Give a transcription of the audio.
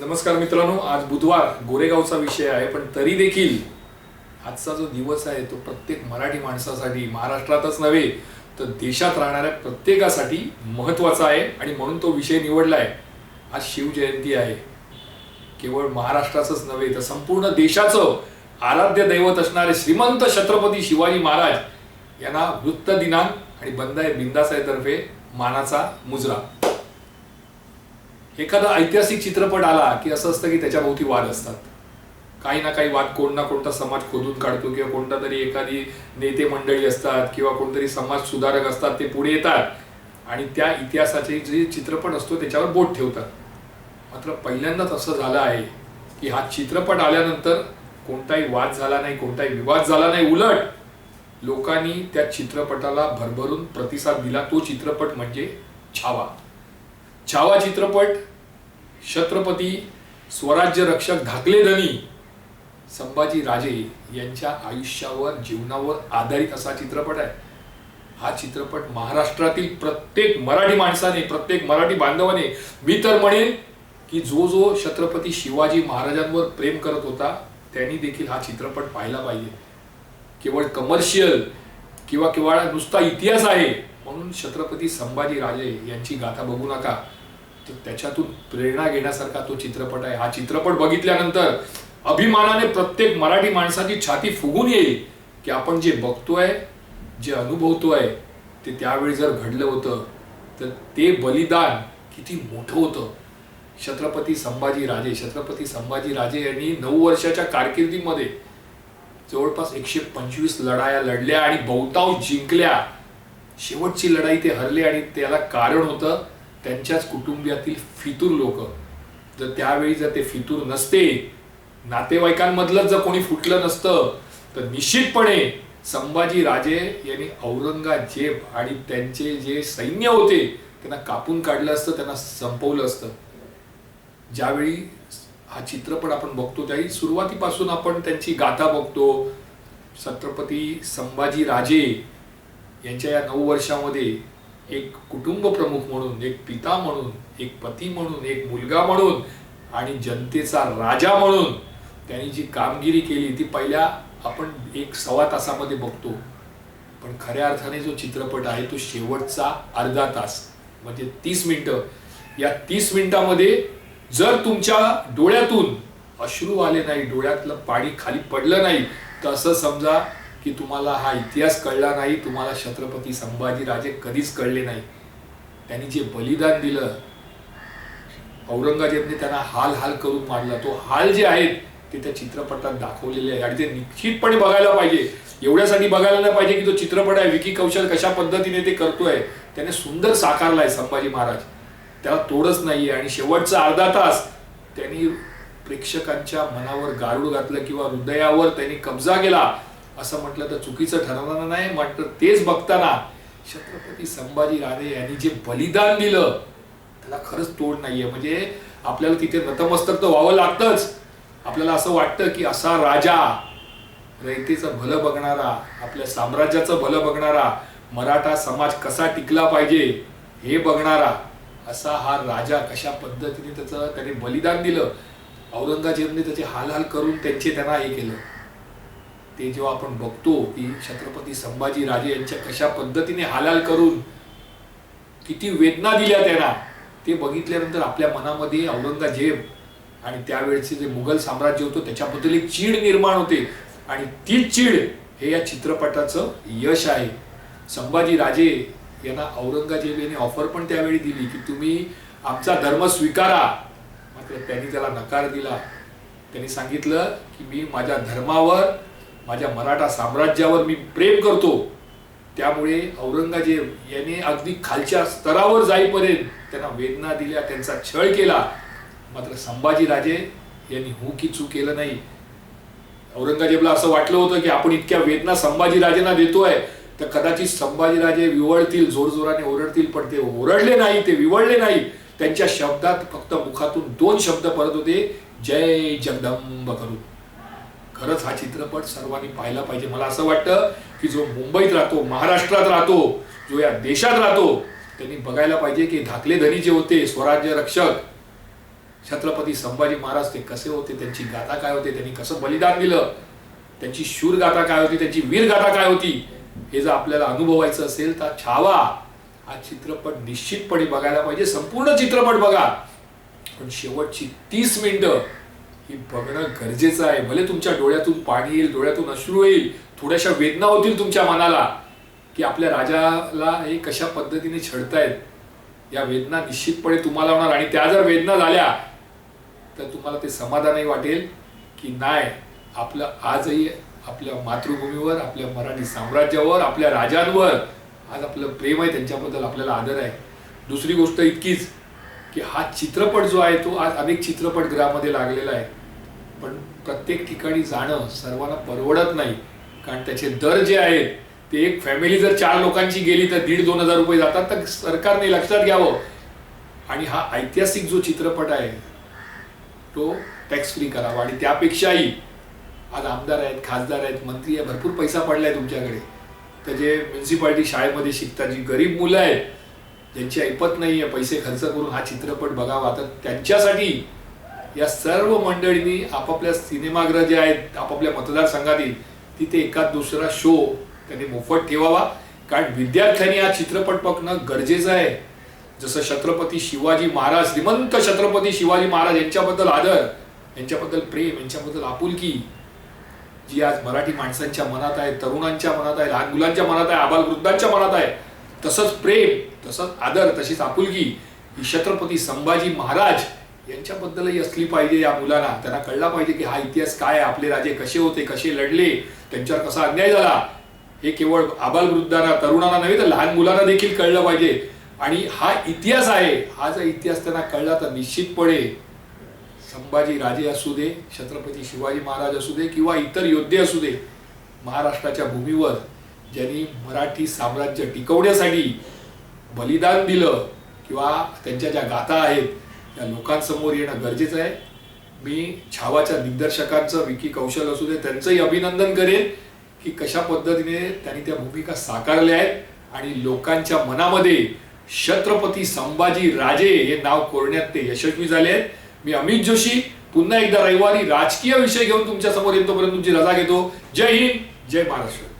नमस्कार मित्रांनो आज बुधवार गोरेगावचा विषय आहे पण तरी देखील आजचा जो दिवस आहे तो प्रत्येक मराठी माणसासाठी महाराष्ट्रातच नव्हे तर देशात राहणाऱ्या प्रत्येकासाठी महत्त्वाचा आहे आणि म्हणून तो विषय निवडला आहे. आज शिवजयंती आहे. केवळ महाराष्ट्राचंच नव्हे तर संपूर्ण देशाचं आराध्य दैवत असणारे श्रीमंत छत्रपती शिवाजी महाराज यांना वृत्त दिनांक आणि बंदाय बिंदासाहेतर्फे मानाचा मुजरा. एखादा ऐतिहासिक चित्रपट आला की असं असतं की त्याच्या भोवती वाद असतात. काही ना काही वाद कोण ना कोणता समाज खोदून काढतो किंवा कोणता तरी एखादी नेते मंडळी असतात किंवा कोणतरी समाज सुधारक असतात ते पुढे येतात. आणि त्या इतिहासाचे जे चित्रपट असतो त्याच्यावर बोट ठेवतात. मात्र पहिल्यांदाच असं झालं आहे की हा चित्रपट आल्यानंतर कोणताही वाद झाला नाही कोणताही विवाद झाला नाही उलट लोकांनी त्या चित्रपटाला भरभरून प्रतिसाद दिला. तो चित्रपट म्हणजे छावा. छावा चित्रपट छत्रपती स्वराज्य रक्षक धाकले धनी संभाजी राजे यांच्या आयुष्यावर जीवनावर आधारित असा चित्रपट आहे. हा चित्रपट महाराष्ट्रातील प्रत्येक मराठी माणसाने प्रत्येक मराठी बांधवाने मी तर म्हणेन की जो जो छत्रपती शिवाजी महाराजांवर प्रेम करत होता त्यांनी देखील हा चित्रपट पाहिला पाहिजे. केवळ कमर्शियल किंवा केवळ नुसता इतिहास आहे म्हणून छत्रपती संभाजी राजे यांची गाथा बघू नका. त्याच्यातून प्रेरणा घेण्यासारखा तो चित्रपट आहे. हा चित्रपट बघितल्यानंतर अभिमानाने प्रत्येक मराठी माणसाची छाती फुगून येईल की आपण जे बघतोय जे अनुभवतोय ते त्यावेळी जर घडलं होतं तर ते बलिदान किती मोठं होतं. छत्रपती संभाजी राजे छत्रपती संभाजी राजे यांनी नऊ वर्षाच्या कारकिर्दीमध्ये जवळपास एकशे पंचवीस लढाया लढल्या आणि बहुतांश जिंकल्या. शेवटची लढाई ते हरले आणि त्याला कारण होतं त्यांच्याच कुटुंबियातील फितूर लोक जर त्यावेळी जर ते फितूर नसते नातेवाईकांमधलंच जर कोणी फुटलं नसतं तर निश्चितपणे संभाजी राजे यांनी औरंगजेब आणि त्यांचे जे सैन्य होते त्यांना कापून काढलं असतं त्यांना संपवलं असतं. ज्यावेळी हा चित्रपट आपण बघतो त्याही सुरुवातीपासून आपण त्यांची गाथा बघतो. छत्रपती संभाजी राजे यांच्या या नऊ वर्षामध्ये एक कुटुंब प्रमुख म्हणून एक पिता म्हणून एक पती म्हणून एक मुलगा म्हणून आणि जनतेचा राजा म्हणून त्यांनी जी कामगिरी केली ती पहिल्या आपण एक सव्वा तासामध्ये बघतो. पण खऱ्या अर्थाने जो चित्रपट आहे तो शेवटचा अर्धा तास म्हणजे तीस मिनटं. या तीस मिनिटामध्ये जर तुमच्या डोळ्यातून अश्रू आले नाही डोळ्यातलं पाणी खाली पडलं नाही तर असं समजा की तुम्हाला हा इतिहास कळला नाही तुम्हाला छत्रपती संभाजी राजे कधीच कळले नाही. त्यांनी जे बलिदान दिलं औरंगजेबने त्यांना हाल हाल करून मारला. तो हाल जे आहेत ते त्या चित्रपटात दाखवलेले आहे आणि ते निश्चितपणे बघायला पाहिजे. एवढ्यासाठी बघायला नाही पाहिजे की तो चित्रपट आहे. विकी कौशल कशा पद्धतीने ते करतोय त्याने सुंदर साकारलाय संभाजी महाराज. त्याला तोडच नाहीये. आणि शेवटचा अर्धा तास त्यांनी प्रेक्षकांच्या मनावर गारूड घातलं किंवा हृदयावर त्यांनी कब्जा केला असं म्हटलं तर चुकीचं ठरवणार नाही. मात्र तेच बघताना छत्रपती संभाजी राजे यांनी जे बलिदान दिलं त्याला खरंच तोड नाहीये. म्हणजे आपल्याला तिथे नतमस्तक तर व्हावं लागतंच. आपल्याला असं वाटतं की असा राजा रयतेचं भलं बघणारा आपल्या साम्राज्याचं भलं बघणारा मराठा समाज कसा टिकला पाहिजे हे बघणारा असा हा राजा कशा पद्धतीने त्याचं त्याने बलिदान दिलं औरंगजेबने त्याचे हाल हाल करून त्यांचे त्यांना हे केलं. ते जेव्हा आपण बघतो की छत्रपती संभाजी राजे यांच्या कशा पद्धतीने हालाल करून किती वेदना दिल्या त्यांना ते बघितल्यानंतर आपल्या मनामध्ये औरंगजेब आणि त्यावेळेचे जे मुघल साम्राज्य होतं त्याच्याबद्दल एक चीड निर्माण होते. आणि तीच चीड हे या चित्रपटाचं यश आहे. संभाजी राजे यांना औरंगजेब यांनी ऑफर पण त्यावेळी दिली की तुम्ही आमचा धर्म स्वीकारा. मात्र त्यांनी त्याला नकार दिला. त्यांनी सांगितलं की मी माझ्या धर्मावर माझ्या मराठा साम्राज्यावर मी प्रेम करतो. त्यामुळे औरंगजेब याने अगदी खालच्या स्तरावर जाईपर्यंत त्यांना वेदना दिल्या त्यांचा छळ केला. मात्र संभाजीराजे यांनी हू की चूक केलं नाही. औरंगजेबला असं वाटलं होतं की आपण इतक्या वेदना संभाजीराजेंना देतोय तर कदाचित संभाजीराजे विवळतील जोरजोराने ओरडतील पण ते ओरडले नाही ते विवळले नाही. त्यांच्या शब्दात फक्त मुखातून दोन शब्द परत होते जय जगदंब करून खरंच हा चित्रपट सर्वांनी पाहायला पाहिजे. मला असं वाटतं की जो मुंबईत राहतो महाराष्ट्रात राहतो जो या देशात राहतो त्यांनी बघायला पाहिजे की धाकले धनी जे होते स्वराज्य रक्षक छत्रपती संभाजी महाराज ते कसे होते त्यांची गाथा काय होते त्यांनी कसं बलिदान दिलं त्यांची शूर गाथा काय होती त्यांची वीर गाथा काय होती हे जर आपल्याला अनुभवायचं असेल तर छावा. हा चित्रपट निश्चितपणे बघायला पाहिजे. संपूर्ण चित्रपट बघा. पण शेवटची तीस मिनिटं ही बघणं गरजेचं आहे. भले तुमच्या डोळ्यातून पाणी येईल डोळ्यातून अश्रू येईल थोड्याशा वेदना होतील तुमच्या मनाला की आपल्या राजाला हे कशा पद्धतीने छडतायत या वेदना निश्चितपणे तुम्हाला होणार. आणि त्या जर वेदना झाल्या तर तुम्हाला ते समाधानही वाटेल की नाही आपलं आजही आपल्या मातृभूमीवर आपल्या मराठी साम्राज्यावर आपल्या राजांवर आज आपलं प्रेम आहे त्यांच्याबद्दल आपल्याला आदर आहे. दुसरी गोष्ट इतकीच की हा चित्रपट जो आहे तो आज अनेक चित्रपटगृहामध्ये लागलेला आहे. पण प्रत्येक ठिकाणी जाणं सर्वांना परवडत नाही. कारण त्याचे दर जे आहेत ते एक फॅमिली जर चार लोकांची गेली तर दीड दोन हजार रुपये जातात तर सरकारने लक्षात घ्यावं. आणि हा ऐतिहासिक जो चित्रपट आहे तो टॅक्स फ्री करावा. आणि त्यापेक्षाही आज आमदार आहेत खासदार आहेत मंत्री आहे भरपूर पैसा पडला आहे तुमच्याकडे. तर जे म्युन्सिपाल्टी शाळेमध्ये शिकतात जी गरीब मुलं आहेत ज्यांची ऐपत नाही आहे पैसे खर्च करून हा चित्रपट बघावा. तर त्यांच्यासाठी या सर्व मंडळींनी आपापल्या सिनेमागृह जे आहेत आपापल्या मतदारसंघातील तिथे एका दुसरा शो त्यांनी मोफत ठेवावा. कारण विद्यार्थ्यांनी हा चित्रपट बघणं गरजेचं आहे. जसं छत्रपती शिवाजी महाराज श्रीमंत छत्रपती शिवाजी महाराज यांच्याबद्दल आदर यांच्याबद्दल प्रेम यांच्याबद्दल आपुलकी जी आज मराठी माणसांच्या मनात आहे तरुणांच्या मनात आहे लहान मुलांच्या मनात आहे आबालवृद्धांच्या मनात आहे तसंच प्रेम तसंच आदर तशीच आपुलकी ही छत्रपती संभाजी महाराज यांच्याबद्दलही असली पाहिजे या मुलांना त्यांना कळला पाहिजे की हा इतिहास काय आहे आपले राजे कसे होते कसे लढले त्यांच्यावर कसा अन्याय झाला. हे केवळ आबालवृद्धांना तरुणांना नव्हे तर लहान मुलांना देखील कळलं पाहिजे. आणि हा इतिहास आहे हा जर इतिहास त्यांना कळला तर निश्चितपणे संभाजी राजे असू दे छत्रपती शिवाजी महाराज असू दे किंवा इतर योद्धे असू दे महाराष्ट्राच्या भूमीवर ज्यांनी मराठी साम्राज्य टिकवण्यासाठी बलिदान दिलं किंवा त्यांच्या ज्या गाथा आहेत त्या लोकांसमोर येणं गरजेचं आहे. मी छावाच्या दिग्दर्शकांचं विकी कौशल असू दे त्यांचंही अभिनंदन करेन की कशा पद्धतीने त्यांनी त्या भूमिका साकारल्या आहेत आणि लोकांच्या मनामध्ये छत्रपती संभाजी राजे हे नाव कोरण्यात ते यशस्वी झाले आहेत. मी अमित जोशी पुन्हा एकदा रविवारी राजकीय विषय घेऊन तुमच्यासमोर येतोपर्यंत तुमची रजा घेतो. जय हिंद जय महाराष्ट्र.